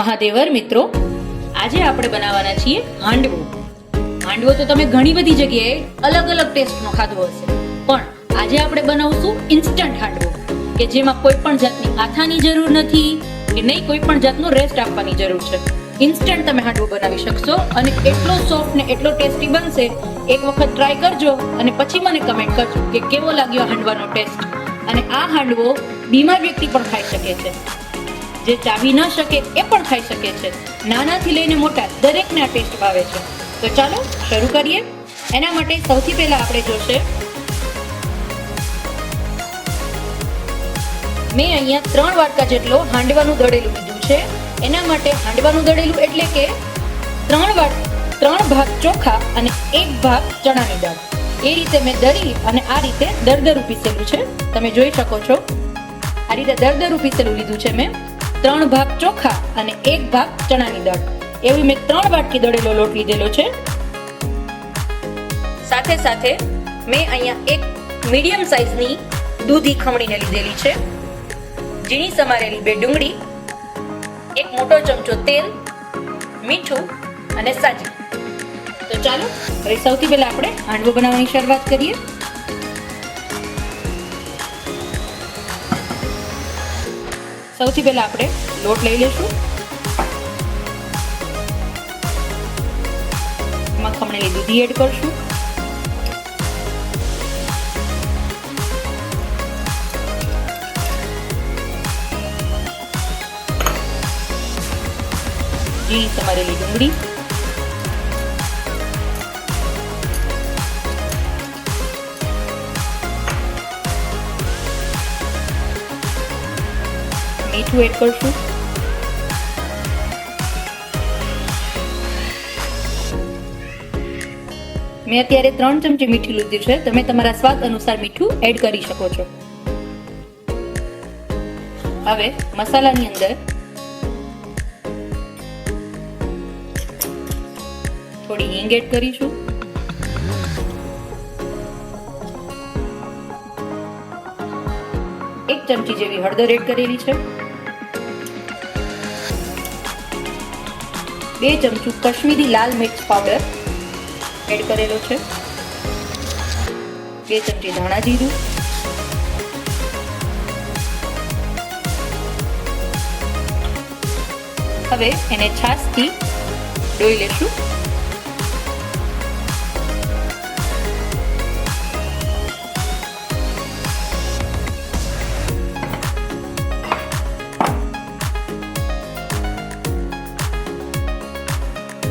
મહાદેવર મિત્રો, આજે આપણે બનાવવાના છીએ હાંડવો. હાંડવો તો તમે ઘણી બધી જગ્યાએ અલગ અલગ ટેસ્ટનો ખાધો હશે. પણ આજે આપણે બનાવશું ઇન્સ્ટન્ટ હાંડવો, કે જેમાં કોઈ પણ જાતની આથાની જરૂર નથી, કે નહીં, કોઈ પણ જાતનો રેસ્ટ આપવાની જરૂર છે. ઇન્સ્ટન્ટ તમે હાંડવો બનાવી શકશો અને એટલો સોફ્ટ ને એટલો ટેસ્ટી બનશે, એક વખત ટ્રાય કરજો અને પછી મને કમેન્ટ કરજો કે કેવો લાગ્યો હાંડવાનો ટેસ્ટ અને આ હાંડવો બીમાર વ્યક્તિ પણ ખાઈ શકે છે. જે ચાવી ન શકે એ પણ ખાઈ શકે છે. નાનાથી લઈને મોટા દરેકને આ ટેસ્ટ ભાવે છે. તો ચાલો શરૂ કરીએ. એના માટે સૌથી પહેલા આપણે જોશે. મેં અહીંયા ત્રણ વાટકા જેટલો હાંડવાનું દળેલું લીધું છે. એના માટે હાંડવાનું દળેલું એટલે કે ત્રણ વાટ ત્રણ ભાગ ચોખા અને એક ભાગ ચણાની દાળ. એ રીતે મેં દળી અને આ રીતે દરદરું પીસેલું છે. તમે જોઈ શકો છો. આ રીતે દરદરું પીસેલું લીધું છે મેં. ત્રણ ભાગ ચોખા અને એક ભાગ ચણાની દાળ. એવી મેં ત્રણ વાટકી દળેલો લોટ લીધેલો છે. સાથે સાથે મેં અહીંયા એક મીડિયમ સાઇઝની દૂધી ખમણીને લીધેલી છે. ઝીણી સમારેલી બે ડુંગળી, એક મોટો ચમચો તેલ, મીઠું અને સાજી તો ચાલો, હવે સૌથી પહેલાં આપણે હાંડવો બનાવવાની શરૂઆત કરીએ. સૌથી પહેલાં આપણે લોટ લઈ લેશું એમાં ખમણેલી દૂધી એડ કરશું. ઝીણી સમારેલી ડુંગળી. મીઠું એડ કરશું. મેં અત્યારે ત્રણ ચમચી મીઠું લીધું છે. તમે તમારા સ્વાદ અનુસાર મીઠું એડ કરી શકો છો. હવે મસાલાની અંદર થોડી હિંગ એડ કરીશું. એક ચમચી જેવી હળદર એડ કરેલી છે. બે ચમચું કશ્મીરી લાલ મિર્ચ પાવડર એડ કરેલો છે. બે ચમચી ધાણા જીરું. હવે એને છાશથી ડોઈ લેશું.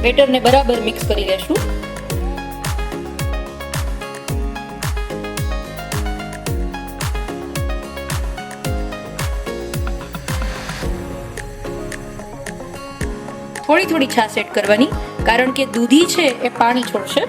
બેટરને બરાબર મિક્સ કરી લેશું. થોડી થોડી છાશ એડ કરવાની, કારણ કે દૂધી છે એ પાણી છોડશે.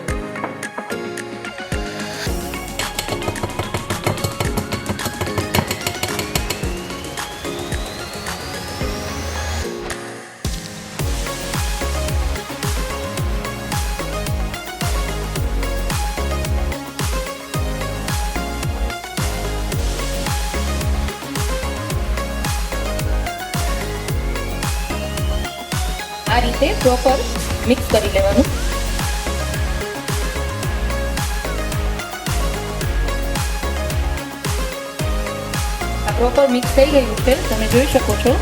રીતે પ્રોપર મિક્સ કરી લેવાનું. પ્રોપર મિક્સ થઈ ગયું છે, તમે જોઈ શકો છો.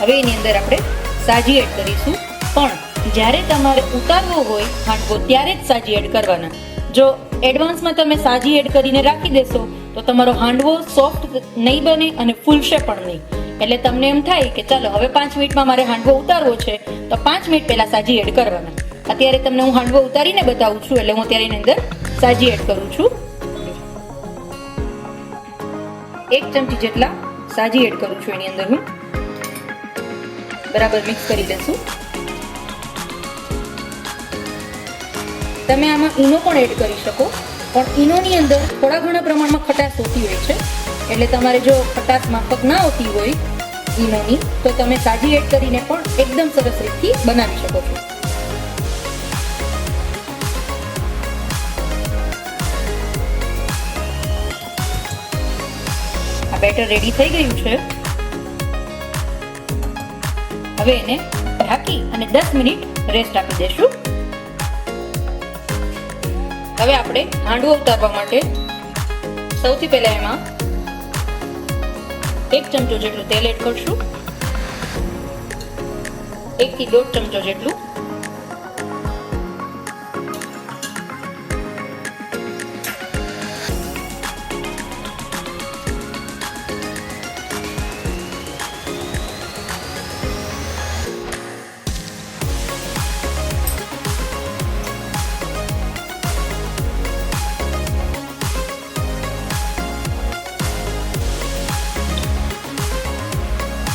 હવે એની અંદર આપણે સાજી એડ કરીશું. પણ જ્યારે તમારે ઉતારવો હોય હાંડવો ત્યારે જ સાજી એડ કરવાના. જો એડવાન્સમાં તમે સાજી એડ કરીને રાખી દેશો, તો તમારો હાંડવો સોફ્ટ નહીં બને અને ફૂલશે પણ નહીં. એટલે તમને એમ થાય કે ચાલો, હવે પાંચ મિનિટમાં મારે હાંડવો ઉતારવો છે, તો પાંચ મિનિટ પહેલા સાજી એડ કરવાના. અત્યારે તમને હું હાંડવો ઉતારીને બતાવું છું, એટલે હું અત્યારે એની અંદર સાજી એડ કરું છું. એક ચમચી જેટલા સાજી એડ કરું છું એની અંદર હું. બરાબર મિક્સ કરી લેશું. તમે આમાં ઈનો પણ એડ કરી શકો, પણ ઈનોની અંદર થોડા ઘણા પ્રમાણમાં ખટાશ હોતી હોય છે. એટલે તમારે જો ખટાશ માફક ના હોતી હોય, ઈનોની, તો તમે સાજી એડ કરીને પણ એકદમ સરસ રીતથી બનાવી શકો છો. આ બેટર રેડી થઈ ગયું છે. હવે એને ઢાંકી અને દસ મિનિટ રેસ્ટ આપી દેશું. હવે આપણે હાંડવો ઉતારવા માટે સૌથી પહેલા એમાં એક ચમચો જેટલું તેલ એડ કરશું. એક થી દોઢ ચમચો જેટલું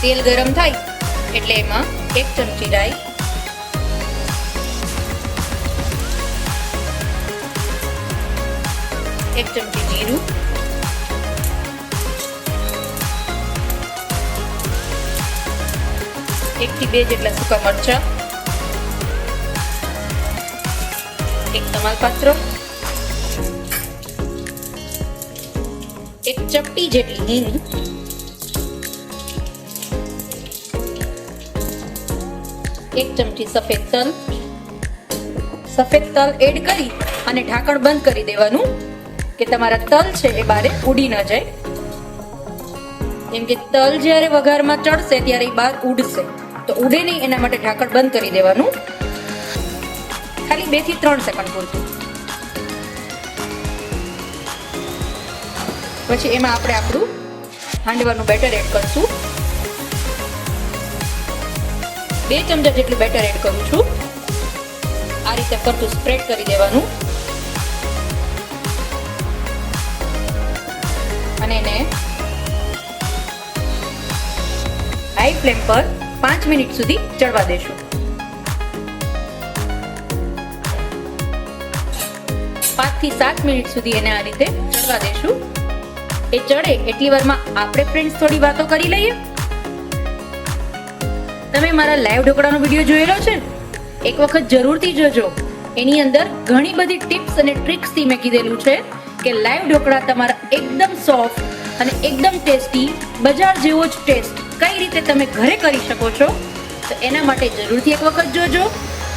તેલ ગરમ થાય એટલે એમાં એક ચમચી રાઈ, એક ચમચી જીરું એક થી બે જેટલા સૂકા મરચા, એક તમાલપત્ર, એક ચપટી જેટલી હિંગ એક ચમચી સફેદ તલ સફેદ તલ એડ કરી અને ઢાંકણ બંધ કરી દેવાનું કે તમારા તલ છે એ બારે ઉડી ન જાય. કેમ કે તલ જ્યારે વઘારમાં ચડશે ત્યારે એ બહાર ઉડશે. તો ઉડે નહીં, એના માટે ઢાંકણ બંધ કરી દેવાનું. ખાલી બેથી ત્રણ સેકન્ડ પૂરતું. પછી એમાં આપણે આપણું હાંડવાનું બેટર એડ કરશું. બે ચમચા જેટલું બેટર એડ કરું છું. આ રીતે ફરતું સ્પ્રેડ કરી દેવાનું. અને એને હાઈ ફ્લેમ પર પાંચ મિનિટ સુધી ચડવા દેશું. પાંચથી સાત મિનિટ સુધી એને આ રીતે ચડવા દેશું. એ ચડે એટલી વારમાં આપણે ફ્રેન્ડ્સ થોડી વાતો કરી લઈએ. તમે મારા લાઈવ ઢોકળાનો વીડિયો જોયેલો છે? એક વખત જરૂરથી જોજો. એની અંદર ઘણી બધી ટિપ્સ અને ટ્રિક્સથી મેં કીધેલું છે કે લાઈવ ઢોકળા તમારા એકદમ સોફ્ટ અને એકદમ ટેસ્ટી, બજાર જેવો જ ટેસ્ટ કઈ રીતે તમે ઘરે કરી શકો છો? તો એના માટે જરૂરથી એક વખત જોજો.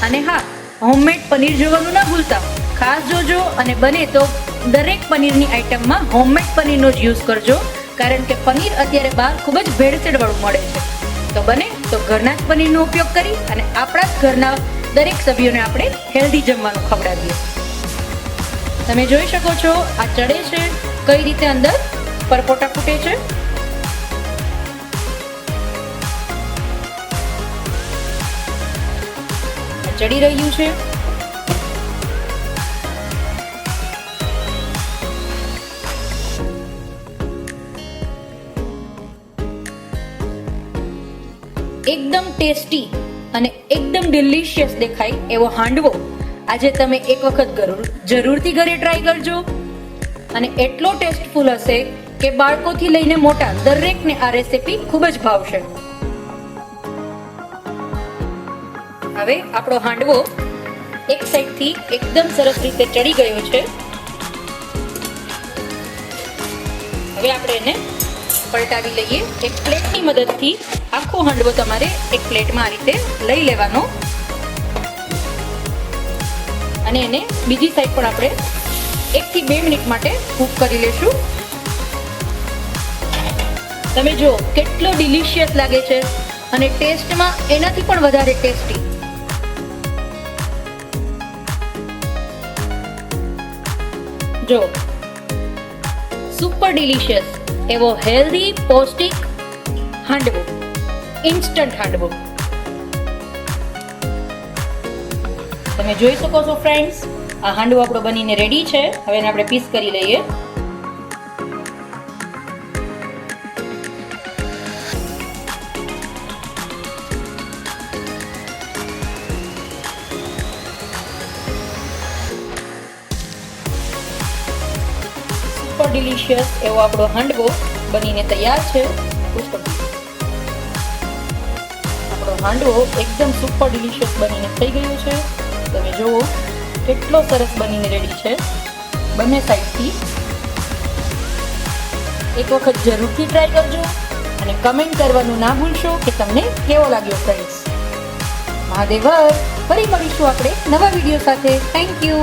અને હા હોમમેડ પનીર જોવાનું ના ભૂલતા. ખાસ જોજો અને બને તો દરેક પનીરની આઈટમમાં હોમમેડ પનીરનો જ યુઝ કરજો. કારણ કે પનીર અત્યારે બહાર ખૂબ જ ભેળસેળવાળું મળે છે. તો બને તો ઘરના જ પનીરનો ઉપયોગ કરી અને આપણા જ ઘરના દરેક સભ્યોને આપણે હેલ્ધી જમવાનું ખવડાવીએ. તમે જોઈ શકો છો આ ચડે છે, કઈ રીતે અંદર પરપોટા ફૂટે છે. ચડી રહ્યું છે. એકદમ ટેસ્ટી અને એકદમ ડિલિશિયસ દેખાય એવો હાંડવો આજે તમે એક વખત જરૂર, જરૂરથી ઘરે ટ્રાય કરજો. અને એટલો ટેસ્ટફુલ હશે કે બાળકોથી લઈને મોટા દરેકને આ રેસીપી ખૂબ જ ભાવશે. હવે આપણો હાંડવો એક સાઈડથી એકદમ સરસ રીતે ચડી ગયો છે. હવે આપણે એને પલટાવી લઈએ. એક પ્લેટની મદદથી આખો હાંડવો તમારે એક પ્લેટમાં આ રીતે લઈ લેવાનો. અને એને બીજી સાઈડ પણ આપણે એક થી બે મિનિટ માટે કૂક કરી લેશું. તમે જો કેટલો ડિલિશિયસ લાગે છે અને ટેસ્ટમાં એનાથી પણ વધારે ટેસ્ટી જો સુપર ડિલિશિયસ એવો હેલ્ધી પૌષ્ટિક હાંડવો. ઇન્સ્ટન્ટ હાંડવો તમે જોઈ શકો છો ફ્રેન્ડ્સ આ હાંડવો આપણો બનીને રેડી છે. હવે એને આપણે પીસ કરી લઈએ. સુપર ડિલિશિયસ એવો આપણો હાંડવો બનીને તૈયાર છે. હાંડવો એકદમ સુપર ડિલિશિયસ બનીને થઈ ગયો છે. તમે જુઓ, કેટલો સરસ બનીને રેડી છે. બંને સાઈડથી એક વખત જરૂરથી ટ્રાય કરજો અને કમેન્ટ કરવાનું ના ભૂલશો કે તમને કેવો લાગ્યો ફ્રેન્ડ્સ મહાદેવર ફરી મળીશું આપણે નવા વીડિયો સાથે. Thank you